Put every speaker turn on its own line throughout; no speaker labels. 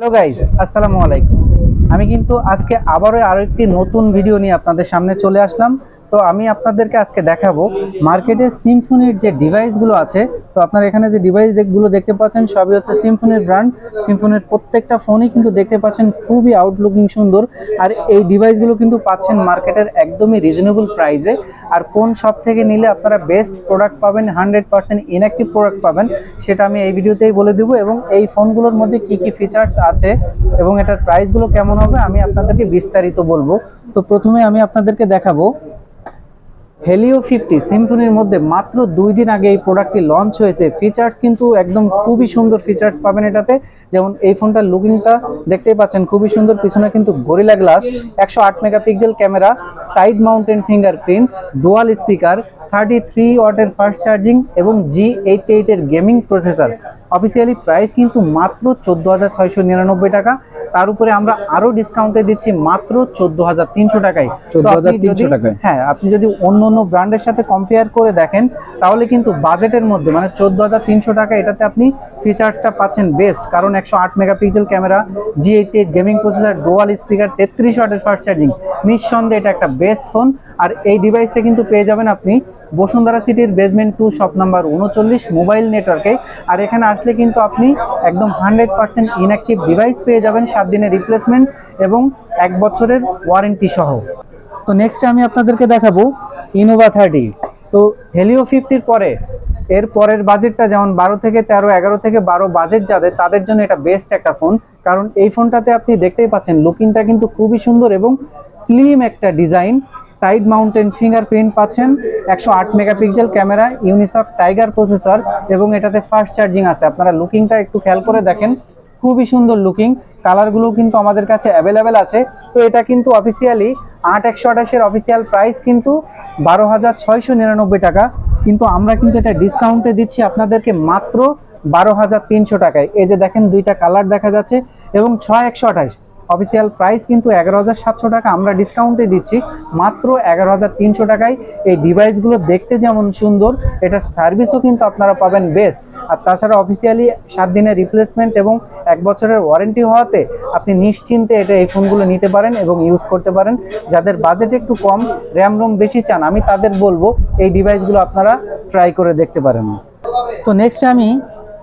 Hello guys আসসালামু আলাইকুম আমি কিন্তু আজকে আবারও আরও একটি নতুন ভিডিও নিয়ে আপনাদের সামনে চলে আসলাম। তো আমি আপনাদেরকে আজকে দেখাবো মার্কেটে সিম্ফনির যে ডিভাইসগুলো আছে, তো আপনারা এখানে যে ডিভাইসগুলো দেখতে পাচ্ছেন, সবই হচ্ছে সিম্ফনির ব্র্যান্ড সিম্ফনির প্রত্যেকটা ফোনই কিন্তু দেখতে পাচ্ছেন, খুবই আউটলুকিং সুন্দর। আর এই ডিভাইসগুলো কিন্তু পাচ্ছেন মার্কেটের একদমই রিজনেবল প্রাইসে আর কোন শপ থেকে নিলে আপনারা বেস্ট প্রোডাক্ট পাবেন হান্ড্রেড পার্সেন্ট ইনঅ্যাক্টিভ প্রোডাক্ট পাবেন, সেটা আমি এই ভিডিওতেই বলে দেবো। এবং এই ফোনগুলোর মধ্যে কি কি ফিচার্স আছে এবং এটার প্রাইসগুলো কেমন হবে, আমি আপনাদেরকে বিস্তারিত বলব। তো প্রথমে আমি আপনাদেরকে দেখাবো হেলিও ফিফটি সিম্ফনির মধ্যে মাত্র দুই দিন আগে এই প্রোডাক্টটি লঞ্চ হয়েছে। ফিচার্স কিন্তু একদম খুবই সুন্দর ফিচার্স পাবেন এটাতে। যেমন এই ফোনটার লুকিংটা দেখতেই পাচ্ছেন, খুবই সুন্দর। পিছনে কিন্তু গরিলা গ্লাস একশো আট megapixel camera side mountain fingerprint dual speaker thirty three ওয়াটের ফাস্ট চার্জিং এবং জি এইট এইটের গেমিং প্রসেসর অফিসিয়ালি প্রাইস কিন্তু মাত্র চোদ্দ হাজার ছয়শো নিরানব্বই টাকা। তার উপরে আমরা আরও ডিসকাউন্টে দিচ্ছি মাত্র চোদ্দ হাজার তিনশো টাকায়। তো আপনি
14,300
যদি-
টাকায়।
হ্যাঁ আপনি যদি অন্য অন্য ব্র্যান্ডের সাথে কম্পেয়ার করে দেখেন তাহলে কিন্তু বাজেটের মধ্যে মানে চোদ্দ হাজার তিনশো টাকা এটাতে আপনি ফিচার্সটা পাচ্ছেন বেস্ট কারণ একশো আট megapixel camera G eight eight gaming processor dual speaker তেত্রিশ ওয়াটের ফাস্ট চার্জিং নিঃসন্দেহে এটা একটা বেস্ট ফোন আর এই ডিভাইসটা কিন্তু পেয়ে যাবেন আপনি বসুন্ধরা সিটির বেসমেন্ট টু শপ নাম্বার উনচল্লিশ মোবাইল নেটওয়ার্কে আর এখানে আসলে কিন্তু আপনি একদম হান্ড্রেড পার্সেন্ট ইনঅ্যাক্টিভ ডিভাইস পেয়ে যাবেন সাত দিনের রিপ্লেসমেন্ট এবং এক বছরের ওয়ারেন্টি সহ। তো নেক্সট আমি আপনাদেরকে দেখাবো ইনোভা থার্টি তো হেলিও ফিফটির পরে, এর পরের বাজেটটা যেমন বারো থেকে তেরো, এগারো থেকে বারো বাজেট যাদের, তাদের জন্য এটা বেস্ট একটা ফোন কারণ এই ফোনটাতে আপনি দেখতেই পাচ্ছেন লুকিংটা কিন্তু খুবই সুন্দর এবং স্লিম একটা ডিজাইন সাইড মাউন্টেন ফিঙ্গারপ্রিন্ট পাচ্ছেন একশো আট megapixel camera Unisoc tiger processor এবং এটাতে ফাস্ট চার্জিং আছে। আপনারা লুকিংটা একটু খেয়াল করে দেখেন। খুবই সুন্দর লুকিং। কালারগুলো কিন্তু আমাদের কাছে অ্যাভেলেবেল আছে। তো এটা কিন্তু অফিসিয়ালি আট একশো আঠাশের অফিসিয়াল প্রাইস কিন্তু বারো হাজার ছয়শো নিরানব্বই টাকা। কিন্তু আমরা কিন্তু এটা ডিসকাউন্টে দিচ্ছি আপনাদেরকে মাত্র বারো হাজার তিনশো টাকায়। এই যে দেখেন দুইটা কালার দেখা যাচ্ছে এবং ছয় একশো আঠাশ। অফিসিয়াল প্রাইস কিন্তু এগারো হাজার সাতশো টাকা। আমরা ডিসকাউন্টে দিচ্ছি মাত্র এগারো হাজার তিনশো টাকায়। এই ডিভাইসগুলো দেখতে যেমন সুন্দর, এটা সার্ভিসও কিন্তু আপনারা পাবেন বেস্ট আর তাছাড়া অফিসিয়ালি সাত দিনের রিপ্লেসমেন্ট এবং এক বছরের ওয়ারেন্টি হওয়াতে আপনি নিশ্চিন্তে এটা এই ফোনগুলো নিতে পারেন এবং ইউজ করতে পারেন। যাদের বাজেট একটু কম র্যাম রোম বেশি চান, আমি তাদের বলব, এই ডিভাইসগুলো আপনারা ট্রাই করে দেখতে পারেন। তো নেক্সট আমি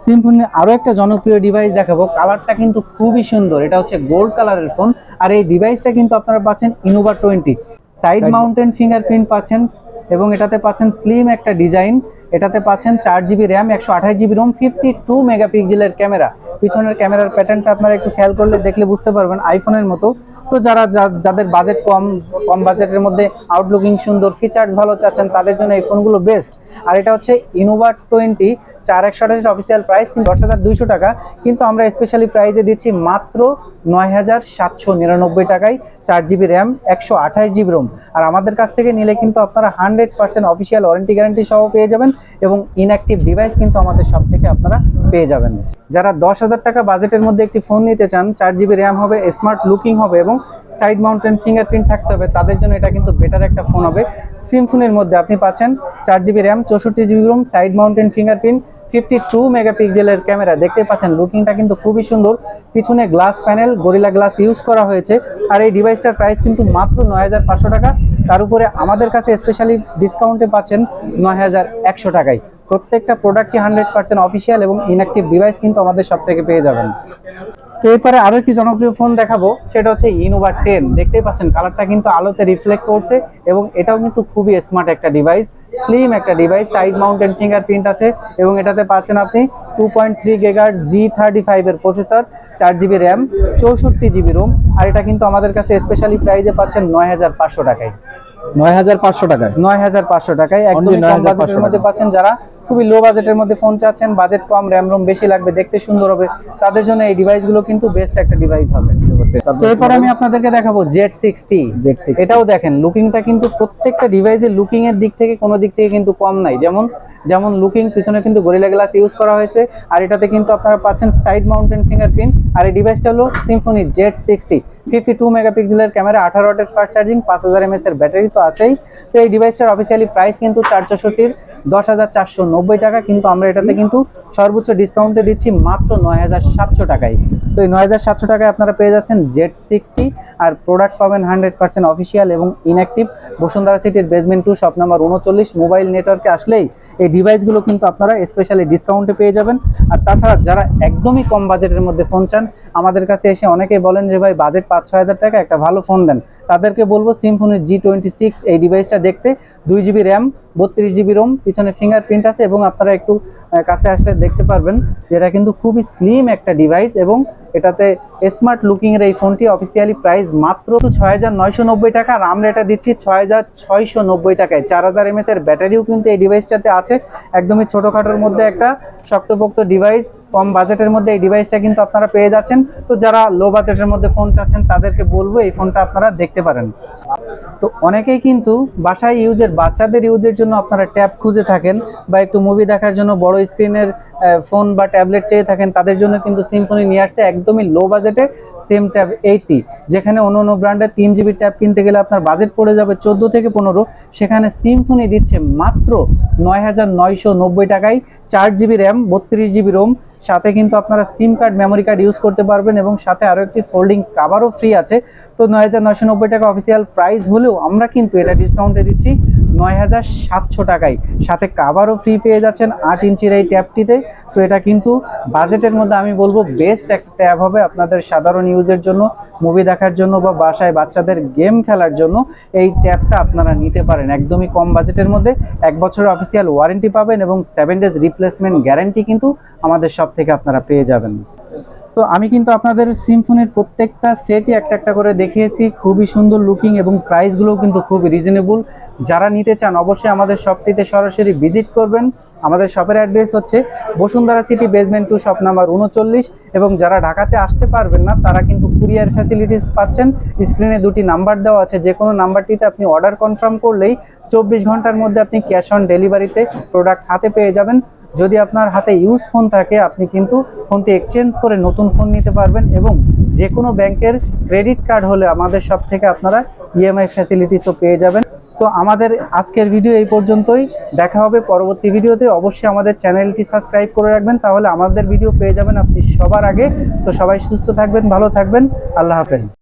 সিম্ফনির আরও একটা জনপ্রিয় ডিভাইস দেখাবো। কালারটা কিন্তু খুবই সুন্দর। এটা হচ্ছে গোল্ড কালারের ফোন আর এই ডিভাইসটা কিন্তু আপনারা পাচ্ছেন Innova twenty side mountain fingerprint পাচ্ছেন এবং এটাতে পাচ্ছেন স্লিম একটা ডিজাইন এটাতে পাচ্ছেন চার জিবি র্যাম একশো আঠাশ জিবি রোম ফিফটি টু মেগাপিক্সেলের ক্যামেরা পিছনের ক্যামেরার প্যাটার্নটা আপনারা একটু খেয়াল করলে দেখলে বুঝতে পারবেন আইফোনের মতো। তো যারা যাদের বাজেট কম কম বাজেটের মধ্যে আউটলুকিং সুন্দর ফিচার্স ভালো চাচ্ছেন তাদের জন্য এই ফোনগুলো বেস্ট আর এটা হচ্ছে ইনোভা টোয়েন্টি চার একশো আঠাশের অফিসিয়াল প্রাইস কিন্তু দশ হাজার দুইশো টাকা। কিন্তু আমরা স্পেশালি প্রাইজে দিচ্ছি মাত্র নয় হাজার সাতশো নিরানব্বই টাকায় চার জিবি র্যাম একশো আঠাশ জিবি রোম আর আমাদের কাছ থেকে নিলে কিন্তু আপনারা hundred percent official warranty guarantee সহ পেয়ে যাবেন এবং ইনঅ্যাক্টিভ ডিভাইস কিন্তু আমাদের সব থেকে আপনারা পেয়ে যাবেন। যারা দশ হাজার টাকা বাজেটের মধ্যে একটি ফোন নিতে চান, চার জিবি র্যাম হবে স্মার্ট লুকিং হবে এবং সাইড মাউন্টেন ফিঙ্গারপ্রিন্ট থাকতে হবে, তাদের জন্য এটা কিন্তু বেটার একটা ফোন হবে। সিমফোনের মধ্যে আপনি পাচ্ছেন চার জিবি র্যাম চৌষট্টি GB ROM side mountain fingerprint fifty two মেগাপিক্সেলের ক্যামেরা, দেখতে পাচ্ছেন লুকিংটা কিন্তু খুবই সুন্দর। পিছনে glass panel, gorilla glass use করা হয়েছে। আর এই ডিভাইসটার প্রাইস কিন্তু মাত্র নয় হাজার পাঁচশো টাকা। তার উপরে আমাদের কাছে স্পেশালি ডিসকাউন্টে পাচ্ছেন নয় হাজার একশো টাকায়। প্রত্যেকটা প্রোডাক্টই হান্ড্রেড পার্সেন্ট অফিসিয়াল এবং ইনঅ্যাক্টিভ ডিভাইস কিন্তু আমাদের সব থেকে পেয়ে যাবেন। তো এরপরে আরও একটি জনপ্রিয় ফোন দেখাবো, সেটা হচ্ছে ইনোভা টেন দেখতেই পাচ্ছেন কালারটা কিন্তু আলোতে রিফ্লেক্ট করছে এবং এটাও কিন্তু খুবই স্মার্ট একটা ডিভাইস স্লিম একটা ডিভাইস সাইড মাউন্টেন ফিঙ্গারপ্রিন্ট আছে এবং এটাতে পাচ্ছেন আপনি টু পয়েন্ট থ্রি গেগার জি থার্টি ফাইভের প্রসেসর চার জিবি র্যাম চৌষট্টি জিবি রোম আর এটা কিন্তু আমাদের কাছে স্পেশালি প্রাইজে পাচ্ছেন নয় হাজার পাঁচশো টাকায়।
নয় হাজার পাঁচশো টাকায়?
নয় হাজার পাঁচশো টাকায় একদম
Only
কম
9,500
বাজেটের মধ্যে পাচ্ছেন যারা খুবই লো বাজেটের মধ্যে ফোন চাচ্ছেন বাজেট কম র্যাম রোম বেশি লাগবে দেখতে সুন্দর হবে তাদের জন্য এই ডিভাইসগুলো কিন্তু বেস্ট একটা ডিভাইস হবে। তো এরপর আমি আপনাদেরকে দেখাবো জেড সিক্সটি
Z60
এটাও দেখেন লুকিংটা কিন্তু প্রত্যেকটা ডিভাইসের লুকিং এর দিক থেকে কোনো দিক থেকে কিন্তু কম নাই। যেমন যেমন লুকিং পিছনে কিন্তু গরিলা গ্লাস ইউজ করা হয়েছে। আর এটাতে কিন্তু আপনারা পাচ্ছেন সাইড মাউন্টেন ফিঙ্গারপ্রিন্ট আর এই ডিভাইসটা হলো Symphony Z sixty fifty two মেগাপিক্সেলের ক্যামেরা, আঠারো ওয়াটের ফাস্ট চার্জিং পাঁচ হাজার এমএস এর ব্যাটারি তো আছেই। তো এই ডিভাইসটার অফিসিয়ালি প্রাইস কিন্তু চার চৌষট্টির দশ হাজার চারশো নব্বই টাকা, কিন্তু আমরা এটাতে কিন্তু সর্বোচ্চ ডিসকাউন্টে দিচ্ছি মাত্র নয় হাজার সাতশো টাকায়। তো এই নয় হাজার সাতশো টাকায় আপনারা পেয়ে যাচ্ছেন জেড সিক্সটি আর প্রোডাক্ট পাবেন হান্ড্রেড পার্সেন্ট অফিসিয়াল এবং ইনঅ্যাক্টিভ বসুন্ধরা সিটির বেসমেন্ট টু শপ নাম্বার উনচল্লিশ মোবাইল নেটওয়ার্কে আসলেই এই ডিভাইসগুলো কিন্তু আপনারা স্পেশালি ডিসকাউন্টে পেয়ে যাবেন। আর তাছাড়া যারা একদমই কম বাজেটের মধ্যে ফোন চান, আমাদের কাছে এসে অনেকেই বলেন যে, ভাই বাজেট পাঁচ ছয় হাজার টাকা, একটা ভালো ফোন দেন। তাদেরকে বলব সিমফোনের জি টোয়েন্টি সিক্স এই ডিভাইসটা দেখতে। দুই জিবি র্যাম বত্রিশ জিবি রোম পিছনে ফিঙ্গারপ্রিন্ট আছে এবং আপনারা একটু কাছে আসলে দেখতে পারবেন যেটা কিন্তু খুবই স্লিম একটা ডিভাইস এবং এটাতে স্মার্ট লুকিং এর এই ফোনটি অফিসিয়ালি প্রাইস মাত্র ছয় হাজার নয়শো নব্বই টাকা। আর আমরা এটা দিচ্ছি ছয় হাজার ছয়শো নব্বই টাকায়। চার হাজার এমএস এর ব্যাটারিও কিন্তু এই ডিভাইসটাতে আছে। একদমই ছোটোখাটোর মধ্যে একটা শক্তপোক্ত ডিভাইস কম বাজেটের মধ্যে এই ডিভাইসটা কিন্তু আপনারা পেয়ে যাচ্ছেন। তো যারা লো বাজেটের মধ্যে ফোন চাচ্ছেন, তাদেরকে বলব এই ফোনটা আপনারা দেখতে পারেন। তো অনেকেই কিন্তু বাসায় ইউজের বাচ্চাদের ইউজের জন্য আপনারা ট্যাব খুঁজে থাকেন বা একটু মুভি দেখার জন্য বড় স্ক্রিনের ফোন বা ট্যাবলেট চেয়ে থাকেন, তাদের জন্য কিন্তু সিম্ফনি নিয়ে আসছে একদমই লো বাজেটে সেম ট্যাব এইটটি যেখানে অন্য অন্য ব্র্যান্ডের তিন জিবি ট্যাব কিনতে গেলে আপনার বাজেট পড়ে যাবে চোদ্দ থেকে পনেরো। সেখানে সিম্ফনি দিচ্ছে মাত্র নয় হাজার নয়শো নব্বই টাকায়। চার জিবি র্যাম বত্রিশ জিবি রোম সাথে কিন্তু আপনারা SIM card memory card use করতে পারবেন এবং সাথে আরও একটি ফোল্ডিং কাভারও ফ্রি আছে। তো নয় হাজার নয়শো নব্বই টাকা অফিসিয়াল প্রাইস হলেও আমরা কিন্তু এটা ডিসকাউন্টে দিচ্ছি। নয় হাজার সাতশো টাকায়। সাথে কাভারও ফ্রি পেয়ে যাচ্ছেন আট ইঞ্চির এই ট্যাবটিতে তো এটা কিন্তু বাজেটের মধ্যে আমি বলব বেস্ট একটা ট্যাব হবে আপনাদের সাধারণ ইউজের জন্য মুভি দেখার জন্য বা বাসায় বাচ্চাদের গেম খেলার জন্য। এই ট্যাবটা আপনারা নিতে পারেন। একদমই কম বাজেটের মধ্যে এক বছরের অফিসিয়াল ওয়ারেন্টি পাবেন এবং সেভেন ডেজ রিপ্লেসমেন্ট গ্যারান্টি কিন্তু আমাদের সব থেকে আপনারা পেয়ে যাবেন। তো আমি কিন্তু আপনাদের সিমফোনের প্রত্যেকটা সেটই একটা একটা করে দেখিয়েছি। খুবই সুন্দর লুকিং এবং প্রাইসগুলোও কিন্তু খুবই রিজনেবল যারা নিতে চান, অবশ্যই আমাদের শপটিতে সরাসরি ভিজিট করবেন। আমাদের শপের অ্যাড্রেস হচ্ছে Bashundhara city basement two shop number উনচল্লিশ এবং যারা ঢাকাতে আসতে পারবেন না, তারা কিন্তু কুরিয়ার ফ্যাসিলিটিস পাচ্ছেন। স্ক্রিনে দুটি নাম্বার দেওয়া আছে। যে কোনো নাম্বারটিতে আপনি অর্ডার কনফার্ম করলেই চব্বিশ ঘণ্টার মধ্যে আপনি ক্যাশ অন ডেলিভারিতে প্রোডাক্ট হাতে পেয়ে যাবেন। যদি আপনার হাতে ইউজ ফোন থাকে, আপনি কিন্তু ফোনটি এক্সচেঞ্জ করে নতুন ফোন নিতে পারবেন এবং যে কোনো ব্যাংকের ক্রেডিট কার্ড হলে আমাদের সব থেকে আপনারা ইএমআই ফ্যাসিলিটিসও পেয়ে যাবেন। তো আমাদের আজকের ভিডিও এই পর্যন্তই। দেখা হবে পরবর্তী ভিডিওতে অবশ্যই আমাদের চ্যানেলটি সাবস্ক্রাইব করে রাখবেন, তাহলে আমাদের ভিডিও পেয়ে যাবেন আপনি সবার আগে। তো সবাই সুস্থ থাকবেন, ভালো থাকবেন। আল্লাহ হাফেজ।